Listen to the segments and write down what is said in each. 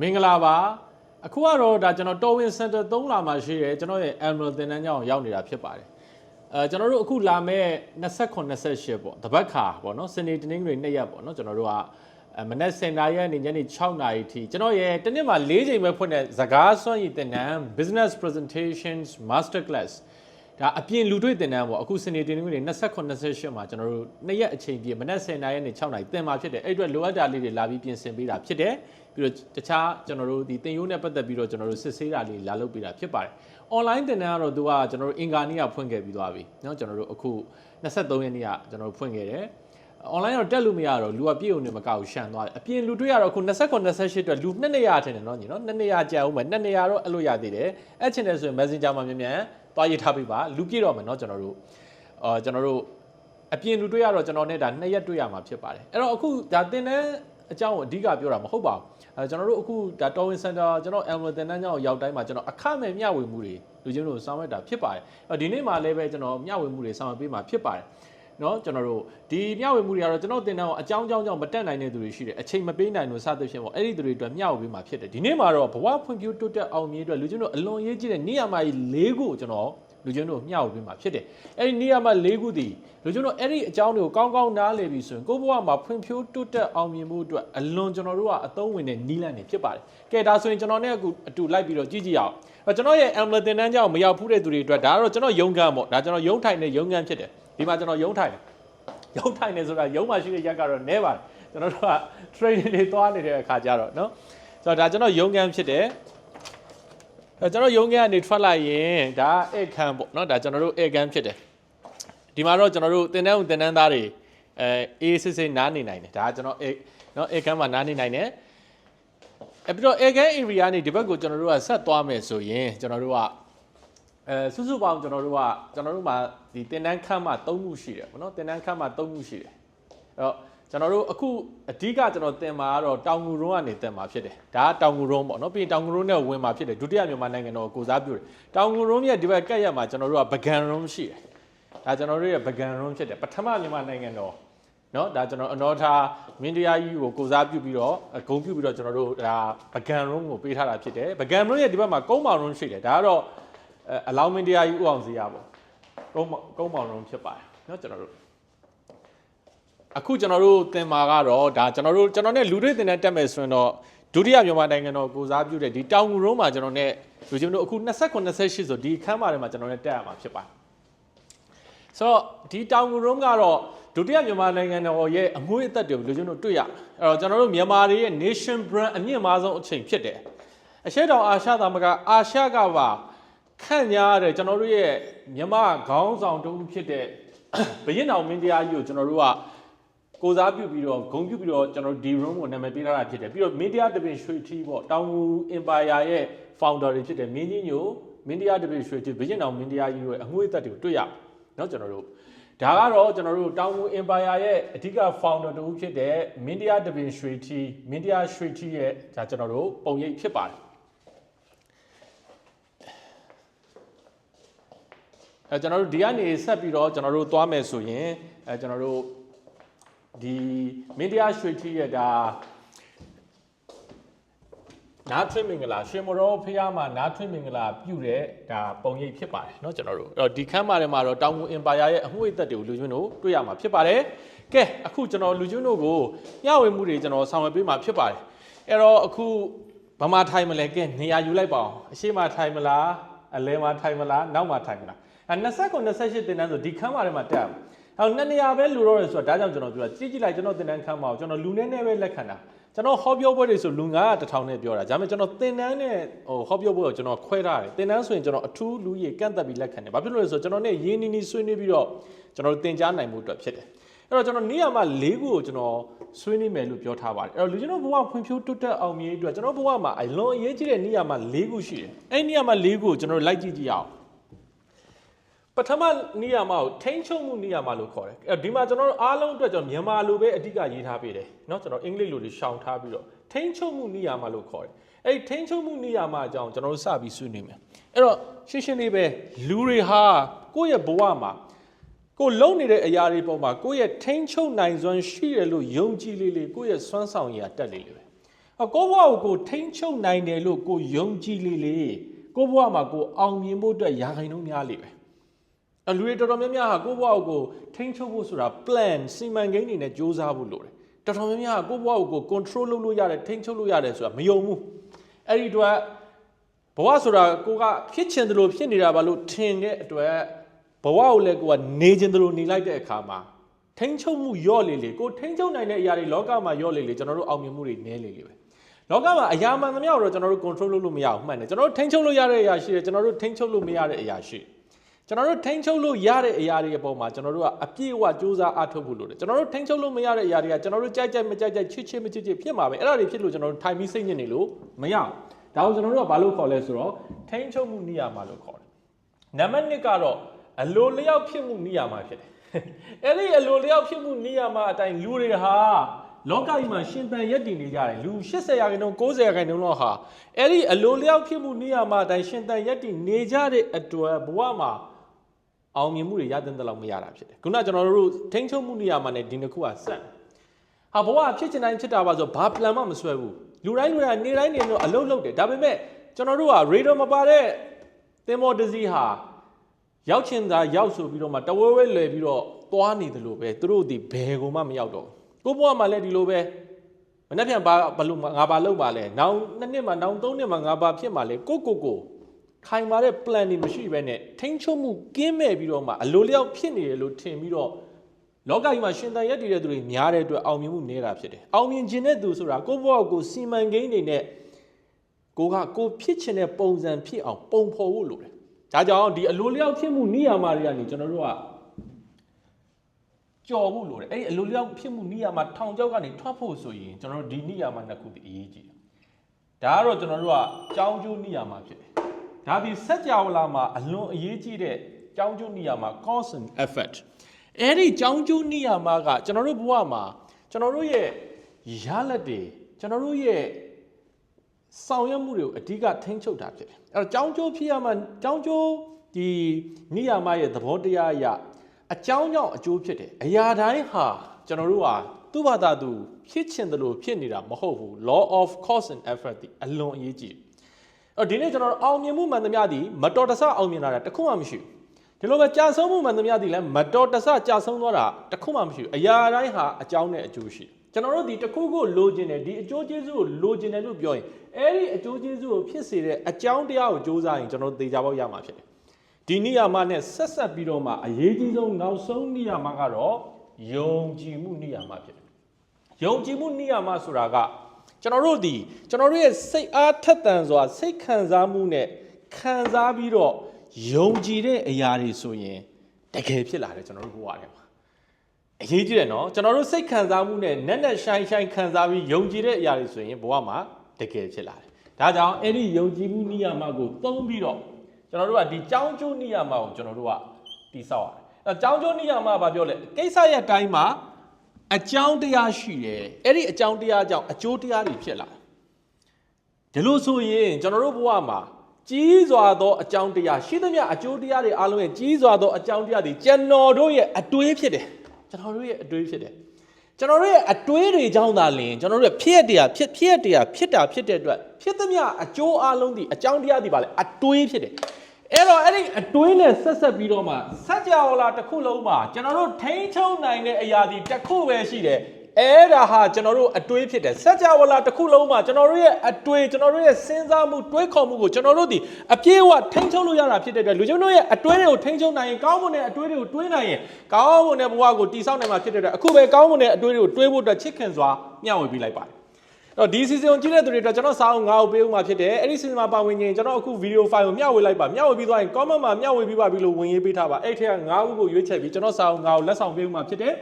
မင်္ဂလာပါအခုကတော့ဒါကျွန်တော်တော်ဝင်စင်တာ3လာမှာရှိတယ်ကျွန်တော်ရဲ့ Emerald သင်တန်းကျောင်းရောက်နေတာဖြစ်ပါတယ်အဲကျွန်တော်တို့အခုလာမဲ့29 28ပေါ့တပတ်ခါပေါ့နော်စနေတနင်္ဂနွေနေ့ရက်ပေါ့နော်ကျွန်တော်တို့ကအဲမနက်စင်တာရက်နေညနေ6နာရီထိကျွန်တော်ရဲ့တစ်နေ့မှာ၄ချိန်ပဲဖွင့်တဲ့စကားစွမ်းရည်သင်တန်း Business Presentations Master Class ဒါအပြင်လူတွေ့တင်တန်းပေါ့အခုစနေတင်နေနေ29 28မှာကျွန်တော်တို့နှစ်ရက်အချိန်ပြည့်မနက်10:00နာရီနဲ့6:00နာရီတင်มาဖြစ်တယ်အဲ့အတွက်လိုအပ်တာလေးတွေလာပြီးပြင်ဆင်ပေးတာဖြစ်တယ် ပြီးတော့တခြားကျွန်တော်တို့ဒီတင်ရိုးနဲ့ပတ်သက်ပြီးတော့ကျွန်တော်တို့စစ်ဆေးတာလေးလာလုပ်ပေးတာဖြစ်ပါတယ် online တင်တန်းကတော့သူကကျွန်တော်တို့အင်္ဂါနေ့ကဖွင့်ခဲ့ပြီးသွားပြီเนาะကျွန်တော်တို့အခု23ရက်နေ့ကကျွန်တော်တို့ဖွင့်ခဲ့တယ် online တော့တက်လို့မရတော့လူကပြည့်ုံနေမကောက်ရှန်သွားတယ်အပြင်လူတွေ့ရတော့အခု29 28အတွက်လူ2နေရာထင်တယ်เนาะညီနော်2နေရာကြာဦးမယ်2နေရာတော့အဲ့လိုရသေးတယ်အဲ့ချင်တယ်ဆိုရင် messenger မှာမြန်မြန်သွားရေးထားပေးပါလူပြည့်တော့မယ်เนาะကျွန်တော်တို့အာကျွန်တော်တို့အပြင်လူတွေ့ရတော့ကျွန်တော်နဲ့ဒါ2ရက်တွေ့ရမှာဖြစ်ပါတယ်အဲ့တော့အခုဒါတင်တဲ့ အကြောင်းအဓိကပြောတာမဟုတ်ပါဘူးအဲကျွန်တော်တို့အခုဒါတော်ဝင်စင်တာကျွန်တော်အယ်မလသင်တန်းကျောင်းရောက်တိုင်းမှာကျွန်တော်အခမဲ့မျှဝေမှုတွေလူချင်းတို့ဆောင်ရွက်တာဖြစ်ပါတယ်အဲဒီနေ့မှာလည်းပဲကျွန်တော်မျှဝေမှုတွေဆောင်ရွက်ပေးမှာဖြစ်ပါတယ်နော်ကျွန်တော်တို့ဒီမျှဝေမှုတွေကတော့ကျွန်တော်တင်တော့အကြောင်းအကြောင်းကြောင့်မတက်နိုင်တဲ့သူတွေရှိတယ်အချိန်မပေးနိုင်လို့စသဖြင့်ပေါ့အဲ့ဒီသူတွေအတွက်မျှဝေပေးမှာဖြစ်တယ်ဒီနေ့မှာတော့ဘဝဖွံ့ဖြိုးတိုးတက်အောင်မြင်အတွက်လူချင်းတို့အလွန်ရေးကြည့်တဲ့နေရာမှာ၄ခုကိုကျွန်တော် လူကျွန်းတို့မျှဝေပေးမှာဖြစ်တယ်။အဲ့ဒီနေရာမှာ၄ခုတည်လူကျွန်းတို့အဲ့ဒီအကြောင်းတွေကိုကောင်းကောင်းနားလည်ပြီးဆိုရင်ကိုယ့်ဘဝမှာဖွံ့ဖြိုးတိုးတက်အောင်မြင်ဖို့အတွက်အလွန်ကျွန်တော်တို့ကအသုံးဝင်တဲ့နည်းလမ်းတွေဖြစ်ပါတယ်။ကဲဒါဆိုရင်ကျွန်တော်နဲ့အခုအတူလိုက်ပြီးတော့ကြည့်ကြည့်ရအောင်။အဲ့ကျွန်တော်ရဲ့ emblem သင်တန်းကြောင့်မရောက်ဖူးတဲ့သူတွေအတွက်ဒါကတော့ကျွန်တော်ရုံးခန်းပေါ့။ဒါကျွန်တော်ရုံးထိုင်တဲ့ရုံးခန်းဖြစ်တယ်။ဒီမှာကျွန်တော်ရုံးထိုင်တယ်။ရုံးထိုင်နေဆိုတာရုံးမှာရှိတဲ့ရက်ကတော့နဲပါတယ်။ကျွန်တော်တို့က training တွေသွားနေတဲ့အခါကျတော့နော်။ဆိုတော့ဒါကျွန်တော်ရုံးခန်းဖြစ်တယ်။ အဲကျွန်တော်ရုံကန်ကနေထွက်လိုက်ရင်ဒါဧကန်ပေါ့เนาะဒါကျွန်တော်တို့ဧကန်ဖြစ်တယ်ဒီမှာတော့ကျွန်တော်တို့တင်တန်းဦးတင်တန်းသားတွေအဲအေးစစ်စစ်နားနေနိုင်တယ်ဒါကကျွန်တော်ဧเนาะဧကန်မှာနားနေနိုင်တယ်အဲပြီးတော့ဧကန် area နေဒီဘက်ကိုကျွန်တော်တို့ကဆက်သွားမယ်ဆိုရင်ကျွန်တော်တို့ကအဲစုစုပေါင်းကျွန်တော်တို့ကကျွန်တော်တို့မှာဒီတင်တန်းခန့်မှ3ခုရှိတယ်ပေါ့နော်တင်တန်းခန့်မှ3ခုရှိတယ်အဲ့တော့ ကျွန်တော်တို့အခုအဓိကကျွန်တော်တင်မှာကတော့တောင်ငူရုံးကနေတင်မှာဖြစ်တယ်ဒါကတောင်ငူရုံးပေါ့နော်ပြီးရင်တောင်ငူရုံးနဲ့ဝင်မှာဖြစ်တယ်ဒုတိယမြန်မာနိုင်ငံတော်ကိုစားပြုတယ်တောင်ငူရုံးရဲ့ဒီဘက်ကက်ရက်မှာကျွန်တော်တို့ကဗကန်ရုံးရှိတယ်ဒါကျွန်တော်တို့ရဲ့ဗကန်ရုံးဖြစ်တယ်ပထမမြန်မာနိုင်ငံတော်နော်ဒါကျွန်တော်အနော်ထားမင်းတရားကြီးကိုကိုစားပြုပြီးတော့ဂုံပြုပြီးတော့ကျွန်တော်တို့ဒါဗကန်ရုံးကိုပေးထားတာဖြစ်တယ်ဗကန်ရုံးရဲ့ဒီဘက်မှာကုန်းမောင်ရုံးရှိတယ်ဒါကတော့အလောင်းမင်းတရားကြီးဥအောင်စရာပေါ့ကုန်းကုန်းမောင်ရုံးဖြစ်ပါတယ်နော်ကျွန်တော်တို့ အခုကျွန်တော်တို့သင်မာကတော့ဒါကျွန်တော်တို့ကျွန်တော်နဲ့လူတွေသင်တန်းတက်မယ်ဆိုရင်တော့ဒုတိယမြန်မာနိုင်ငံတော်ကိုစားပြုတဲ့ဒီတောင်ငူရုံးမှာကျွန်တော်နဲ့လူချင်းတို့အခု29 28ဆိုဒီခန်းမှာထဲမှာကျွန်တော်နဲ့တက်ရမှာဖြစ်ပါတယ်ဆိုတော့ဒီတောင်ငူရုံးကတော့ဒုတိယမြန်မာနိုင်ငံတော်ရဲ့အမွေးအသက်တွေကိုလူချင်းတို့တွေ့ရအဲ့တော့ကျွန်တော်တို့မြန်မာတွေရဲ့ nation brand အမြင့်မားဆုံးအချိန်ဖြစ်တယ်အရှေ့တောင်အာရှသမဂ္ဂအာရှကပါခန့်ညားတဲ့ကျွန်တော်တို့ရဲ့မြန်မာခေါင်းဆောင်တူဖြစ်တဲ့ဘရင်တော်မင်းတရားကြီးကိုကျွန်တော်တို့က ကိုစားပြုပြီးတော့ဂုံပြုပြီးတော့ကျွန်တော်ဒီ room ကိုနာမည်ပေးထားတာဖြစ်တယ်ပြီးတော့မင်းတရားတပင်ရွှေထီးပေါ့တောင်ငူ empire ရဲ့ founder တွေဖြစ်တယ်မင်းကြီးညိုမင်းတရားတပင်ရွှေထီးဘရင်တော်မင်းတရားကြီးရဲ့အငွေ့သက်တွေကိုတွေ့ရเนาะကျွန်တော်တို့ဒါကတော့ကျွန်တော်တို့တောင်ငူ empire ရဲ့အဓိက founder တူဖြစ်တဲ့မင်းတရားတပင်ရွှေထီးမင်းတရားရွှေထီးရဲ့ဒါကျွန်တော်တို့ပုံရိပ်ဖြစ်ပါတယ်အဲကျွန်တော်တို့ဒီကနေဆက်ပြီးတော့ကျွန်တော်တို့သွားမယ်ဆိုရင်အဲကျွန်တော်တို့ ဒီမင်းတရားရွှေထီးရဲ့ဒါနားထွင်းမင်္ဂလာရွှေမတော်ဖះမှာနားထွင်းမင်္ဂလာပြုတဲ့ဒါပုံရိပ်ဖြစ်ပါတယ်เนาะကျွန်တော်တို့အဲ့တော့ဒီခန်းမှာထဲမှာတော့တောင်ငူအင်ပါယာရဲ့အငွေ့သက်တွေကိုလူကျွန်းတို့တွေ့ရမှာဖြစ်ပါတယ်ကဲအခုကျွန်တော်လူကျွန်းတို့ကိုမျှဝေမှုတွေကျွန်တော်ဆောင်ရွက်ပေးမှာဖြစ်ပါတယ်အဲ့တော့အခုဗမာထိုင်မလဲကဲနေရာယူလိုက်ပါအောင်အရှိမထိုင်မလားအလဲမှာထိုင်မလားနောက်မှာထိုင်မလားအဲ29 28တင်တန်းဆိုဒီခန်းမှာထဲမှာတက်ရမှာ အော်နှစ်နေရာပဲလူတော့ရဆိုတော့ဒါကြောင့်ကျွန်တော်ပြောတာကြည့်ကြည့်လိုက်ကျွန်တော်တင်တန်းခန်းမှာကျွန်တော်လူနဲ့နဲ့ပဲလက်ခံတာကျွန်တော်ဟောပြောပွဲတွေဆိုလူ900တထောင်နဲ့ပြောတာဒါပေမဲ့ကျွန်တော်တင်တန်းနဲ့ဟိုဟောပြောပွဲကိုကျွန်တော်ခွဲထားတယ်တင်တန်းဆိုရင်ကျွန်တော်အထူးလူကြီးကန့်သက်ပြီးလက်ခံတယ်ဘာဖြစ်လို့လဲဆိုတော့ကျွန်တော်နဲ့ရင်းနှီးနှီးဆွေးနွေးပြီးတော့ကျွန်တော်တင် जा နိုင်မှုအတွက်ဖြစ်တယ်အဲ့တော့ကျွန်တော်နေရာမှာ၄ခုကိုကျွန်တော်ဆွေးနွေးမယ်လို့ပြောထားပါတယ်အဲ့တော့လူကျွန်တော်ဘဝဖွံ့ဖြိုးတိုးတက်အောင်မြင်အတွက်ကျွန်တော်ဘဝမှာအလွန်အရေးကြီးတဲ့နေရာမှာ၄ခုရှိတယ်အဲ့ဒီနေရာမှာ၄ခုကိုကျွန်တော်လိုက်ကြည့်ကြည့်အောင် ပထမနေရာမှာကိုထိန်းချုပ်မှုနေရာမှာလို့ခေါ်တယ်အဲ့ဒီမှာကျွန်တော်တို့အားလုံးအတွက်ကျွန်တော်မြန်မာလိုပဲအဓိကရေးထားပေးတယ်เนาะကျွန်တော်အင်္ဂလိပ်လိုတွေရှောင်ထားပြီးတော့ထိန်းချုပ်မှုနေရာမှာလို့ခေါ်တယ်အဲ့ဒီထိန်းချုပ်မှုနေရာမှာအကြောင်းကျွန်တော်တို့စပြီးဆွေးနွေးမယ်အဲ့တော့ရှင်းရှင်းလေးပဲလူတွေဟာကိုယ့်ရဲ့ဘဝမှာကိုယ်လုံနေတဲ့အရာတွေပေါ်မှာကိုယ့်ရဲ့ထိန်းချုပ်နိုင်စွမ်းရှိတယ်လို့ယုံကြည်လေးလေးကိုယ့်ရဲ့စွမ်းဆောင်ရည်တက်လေးလေးပဲ အကိုဘဝကိုကိုထိမ့်ချုပ်နိုင်တယ်လို့ကိုယုံကြည်လေလေကိုဘဝမှာကိုအောင်မြင်ဖို့အတွက်ယာခိုင်နှုန်းများလေပဲ အလူတွေတော်တော်များများဟာကိုဘဝကိုထိမ့်ချုပ်ဖို့ဆိုတာ plan စီမံကိန်းတွေနဲ့စ조사ဖို့လိုတယ်တော်တော်များများကကိုဘဝကို control လုပ်လို့ရတယ်ထိမ့်ချုပ်လို့ရတယ်ဆိုတာမယုံဘူးအဲ့ဒီအတွက်ဘဝဆိုတာကိုကဖြစ်ချင်တယ်လို့ဖြစ်နေတာပါလို့ထင်တဲ့အတွက်ဘဝကိုလည်းကိုကနေချင်တယ်လို့နေလိုက်တဲ့အခါမှာထိမ့်ချုပ်မှုယော့လေလေကိုထိမ့်ချုပ်နိုင်တဲ့အရာတွေလောကမှာယော့လေလေကျွန်တော်တို့အောင်မြင်မှုတွေနည်းလေလေပဲလောကမှာအရာမှန်သမျှကိုတော့ကျွန်တော်တို့ control လုပ်လို့မရဘူးမှန်တယ်ကျွန်တော်တို့ထိန်းချုပ်လို့ရတဲ့အရာရှိတယ်ကျွန်တော်တို့ထိန်းချုပ်လို့မရတဲ့အရာရှိတယ် ကျွန်တော်တို့ထိန်းချုပ်လို့ရတဲ့အရာတွေအပေါ်မှာကျွန်တော်တို့ကအပြည့်အဝစူးစမ်းအားထုတ်ဖို့လိုတယ်ကျွန်တော်တို့ထိန်းချုပ်လို့မရတဲ့အရာတွေကကျွန်တော်တို့ကြိုက်ကြိုက်မကြိုက်ကြိုက်ချစ်ချစ်မချစ်ချစ်ဖြစ်မှာပဲအဲ့ဒါတွေဖြစ်လို့ကျွန်တော်တို့ထိုင်ပြီးစိတ်ညစ်နေလို့မရဘူးဒါကိုကျွန်တော်တို့ကဘာလို့ခေါ်လဲဆိုတော့ထိန်းချုပ်မှုနေရာမှာလို့ခေါ်တယ်နံပါတ်1ကတော့အလိုလျောက်ဖြစ်မှုနေရာမှာဖြစ်တယ်အဲ့ဒီအလိုလျောက်ဖြစ်မှုနေရာမှာအတိုင်းလူတွေဟာလောကကြီးမှာရှင်သန်ရက်တည်နေကြတယ်လူ80ရာခိုင်နှုန်း90ရာခိုင်နှုန်းလောက်ဟာအဲ့ဒီအလိုလျောက်ဖြစ်မှုနေရာမှာအတိုင်းရှင်သန်ရက်တည်နေကြတဲ့အတွက်ဘဝမှာ အောင်မြင်မှုတွေရတဲ့တလောက်မရတာဖြစ်တယ်ခုနကကျွန်တော်တို့ထိန်းချုပ်မှုနေရာမှာ ਨੇ ဒီနှစ်ခုကဆက်ဟာဘဝဖြစ်ချင်တိုင်းဖြစ်တာပါဆိုဘာ plan မှမဆွဲဘူးလူတိုင်းလူတိုင်းနေတိုင်းနေတော့အလုံးလုံးတယ်ဒါပေမဲ့ကျွန်တော်တို့က radar မပါတဲ့သင်္ဘောတစ်စီးဟာရောက်ချင်တာရောက်ဆိုပြီးတော့မှတဝဲဝဲလွယ်ပြီးတော့သွားနေတယ်လို့ပဲသူတို့ဒီဘယ်ကိုမှမရောက်တော့ဘူးကိုဘွားမှာလည်းဒီလိုပဲမနေ့ပြန်ဘာဘလို့ငါဘာလုပ်ပါလဲနောက်နှစ်နှစ်မှနောက်သုံးနှစ်မှငါဘာဖြစ်မှာလဲကိုကိုကို ခိုင်မာတဲ့ plan တွေမရှိဘဲနဲ့ထိန်းချုပ်မှုကင်းမဲ့ပြီးတော့မှအလိုလျောက်ဖြစ်နေတယ်လို့ထင်ပြီးတော့လောကကြီးမှာရှင်သန်ရက်တည်တဲ့သူတွေများတဲ့အတွက်အောင်မြင်မှုနေတာဖြစ်တယ်အောင်မြင်ခြင်းတဲ့သူဆိုတာကိုဘွားကိုစီမံကိန်းတွေနဲ့ကိုကကိုဖြစ်ချင်တဲ့ပုံစံဖြစ်အောင်ပုံဖော်ဖို့လိုတယ်ဒါကြောင့်ဒီအလိုလျောက်ဖြစ်မှုနေရာမှာတွေကနေကျွန်တော်တို့ကကြော်ဖို့လိုတယ်အဲ့ဒီအလိုလျောက်ဖြစ်မှုနိယာမှာထောင်ချောက်ကနေထွက်ဖို့ဆိုရင်ကျွန်တော်တို့ဒီနိယာမှာနှစ်ခုတည်းအရေးကြီးတယ်ဒါကတော့ကျွန်တော်တို့ကကြောင်းကျိုးနိယာမှာဖြစ်တယ် ဒါဒီစัจ java လာမှာအလွန်အရေးကြီးတဲ့ကြောင်းကျိုးနိယာမှာ cause and effect အဲ့ဒီကြောင်းကျိုးနိယာမှာကကျွန်တော်တို့ဘဝမှာကျွန်တော်တို့ရဲ့ရလက်တွေကျွန်တော်တို့ရဲ့ဆောင်ရွက်မှုတွေကိုအဓိကထိန်းချုပ်တာဖြစ်တယ်အဲ့တော့ကြောင်းကျိုးဖြစ်ရမှာကြောင်းကျိုးဒီနိယာမရဲ့သဘောတရားအရအကြောင်းကြောင့်အကျိုးဖြစ်တယ်အရာတိုင်းဟာကျွန်တော်တို့ဟာသူ့ဘာသာသူဖြစ်ချင်တယ်လို့ဖြစ်နေတာမဟုတ်ဘူး law of cause and effect ဒီအလွန်အရေးကြီး အဲ့တော့ဒီနေ့ကျွန်တော်တို့အောင်မြင်မှုမှန်သမျှဒီမတော်တဆအောင်မြင်လာတာတစ်ခုမှမရှိဘူးဒီလိုပဲကြာဆုံးမှုမှန်သမျှဒီလည်းမတော်တဆကြာဆုံးသွားတာတစ်ခုမှမရှိဘူးအရာတိုင်းဟာအကြောင်းနဲ့အကျိုးရှိကျွန်တော်တို့ဒီတစ်ခုခုလိုချင်တယ်ဒီအကျိုးကျေးဇူးကိုလိုချင်တယ်လို့ပြောရင်အဲ့ဒီအကျိုးကျေးဇူးကိုဖြစ်စေတဲ့အကြောင်းတရားကိုစ조사ရင်ကျွန်တော်တို့သိကြပေါက်ရမှာဖြစ်တယ်ဒီနိယာမနဲ့ဆက်ဆက်ပြီးတော့မှအရေးကြီးဆုံးနောက်ဆုံးနိယာမကတော့ယုံကြည်မှုနိယာမဖြစ်တယ်။ယုံကြည်မှုနိယာမဆိုတာက ကျွန်တော်တို့ဒီကျွန်တော်တို့ရဲ့စိတ်အားထက်သန်စွာစိတ်ခံစားမှုနဲ့ခံစားပြီးတော့ယုံကြည်တဲ့အရာတွေဆိုရင်တကယ်ဖြစ်လာတယ်ကျွန်တော်တို့ဘဝထဲမှာအရေးကြီးတယ်နော်ကျွန်တော်တို့စိတ်ခံစားမှုနဲ့နက်နက်ရှိုင်းရှိုင်းခံစားပြီးယုံကြည်တဲ့အရာတွေဆိုရင်ဘဝမှာတကယ်ဖြစ်လာတယ်။ဒါကြောင့်အဲ့ဒီယုံကြည်မှုနိယာမကိုသုံးပြီးတော့ကျွန်တော်တို့ကဒီကြောင်းကျိုးနိယာမကိုကျွန်တော်တို့ကတိဆောက်ရတယ်။အဲကြောင်းကျိုးနိယာမကဘာပြောလဲကိစ္စရဲ့အတိုင်းမှာ အကြောင်းတရားရှိတယ်။အဲ့ဒီအကြောင်းတရားကြောင့်အကျိုးတရားတွေဖြစ်လာတယ်။ဒီလိုဆိုရင်ကျွန်တော်တို့ဘဝမှာကြီးစွာသောအကြောင်းတရားရှိသမျှအကျိုးတရားတွေအားလုံးရဲ့ကြီးစွာသောအကြောင်းတရားတွေကျွန်တော်တို့ရဲ့အတွေးဖြစ်တယ်။ကျွန်တော်တို့ရဲ့အတွေးဖြစ်တယ်။ကျွန်တော်တို့ရဲ့အတွေးတွေကြောင့်သာလျှင်ကျွန်တော်တို့ရဲ့ဖြစ်ရတရားဖြစ်ဖြစ်ရတရားဖြစ်တာဖြစ်တဲ့အတွက်ဖြစ်သမျှအကျိုးအလုံးဒီအကြောင်းတရားဒီပါလေအတွေးဖြစ်တယ် အဲ့တော့အဲ့ဒီအတွင်းနဲ့ဆက်ဆက်ပြီးတော့မှစัจ java လာတစ်ခုလုံးမှာကျွန်တော်တို့ထိန်းချုပ်နိုင်တဲ့အရာဒီတစ်ခုပဲရှိတယ်အဲ့ဒါဟာကျွန်တော်တို့အတွေးဖြစ်တယ်စัจ java လာတစ်ခုလုံးမှာကျွန်တော်တို့ရဲ့အတွေးကျွန်တော်တို့ရဲ့စဉ်းစားမှုတွေးခေါ်မှုကိုကျွန်တော်တို့ဒီအပြည့်အဝထိန်းချုပ်လို့ရတာဖြစ်တဲ့အတွက်လူကျွန်တော်ရဲ့အတွေးတွေကိုထိန်းချုပ်နိုင်ရင်ကောင်းမွန်တဲ့အတွေးတွေကိုတွေးနိုင်ရင်ကောင်းမွန်တဲ့ဘဝကိုတည်ဆောက်နိုင်မှာဖြစ်တဲ့အတွက်အခုပဲကောင်းမွန်တဲ့အတွေးတွေကိုတွေးဖို့အတွက်ချစ်ခင်စွာမျှဝေပေးလိုက်ပါတယ်အဲ့ တော့ဒီ season ကိုကြည့်တဲ့သူတွေအတွက်ကျွန်တော်စာအုပ်၅အုပ်ပေးဦးမှာဖြစ်တယ်အဲ့ဒီ season မှာပါဝင်ရင်ကျွန်တော်အခု video file ကိုမျှဝေလိုက်ပါမျှဝေပြီးသွားရင် comment မှာမျှဝေပြီးပါပြီလို့ဝင်ရေးပေးထားပါအဲ့ထက်က၅ခုကိုရွေးချယ်ပြီးကျွန်တော်စာအုပ်၅အုပ်လက်ဆောင်ပေးဦးမှာဖြစ်တယ်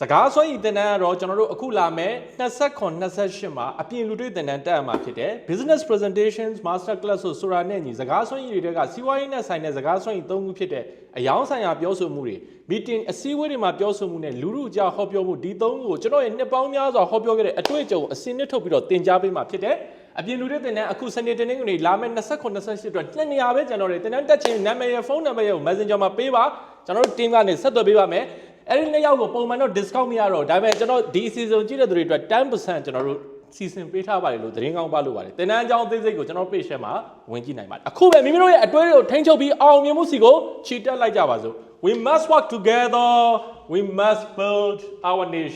စကားဆွဲဤတင်တန်းကတော့ကျွန်တော်တို့အခုလာမဲ့29 28မှာအပြင်လူတွေ့တင်တန်းတက်အမှာဖြစ်တယ် business presentations master class ဆိုဆိုတာနဲ့ညီစကားဆွဲဤတွေကစီးပွားရေးနဲ့ဆိုင်တဲ့စကားဆွဲဤ၃ခုဖြစ်တဲ့အယောင်းဆိုင်ရာပြောဆိုမှုတွေ meeting အစည်းအဝေးတွေမှာပြောဆိုမှုနဲ့လူလူကြားဟောပြောမှုဒီ၃ခုကိုကျွန်တော်ရဲ့နှစ်ပေါင်းများစွာဟောပြောခဲ့တဲ့အတွေ့အကြုံအစင်းနစ်ထုတ်ပြီးတော့တင် जा ပေးမှာဖြစ်တယ်အပြင်လူတွေတင်တဲ့အခုစနေတနင်္ဂနွေလာမယ့်29 28အတွက်နှစ်နေရာပဲကျွန်တော်တွေတင်တဲ့တက်ချင်နာမည်ရဖုန်းနံပါတ်ရကို Messenger မှာပေးပါကျွန်တော်တို့ team ကနေဆက်သွယ်ပေးပါမယ် အဲ့ဒီနှစ်ယောက်ကိုပုံမှန်တော့ discount မရတော့ဒါပေမဲ့ကျွန်တော်ဒီ season ကြည့်တဲ့သူတွေအတွက်10%ကျွန်တော်တို့စီစဉ်ပေးထားပါတယ်လို့သတင်းကောင်းပါလို့ပါတယ်တင်တန်းအကြောင်းအသေးစိတ်ကိုကျွန်တော် page ထဲမှာဝင်ကြည့်နိုင်ပါတယ်အခုပဲမိမိတို့ရဲ့အတွဲတွေကိုထိန်းချုပ်ပြီးအောင်မြင်မှုစီကိုခြေတက်လိုက်ကြပါစို့ we must work together we must build our nation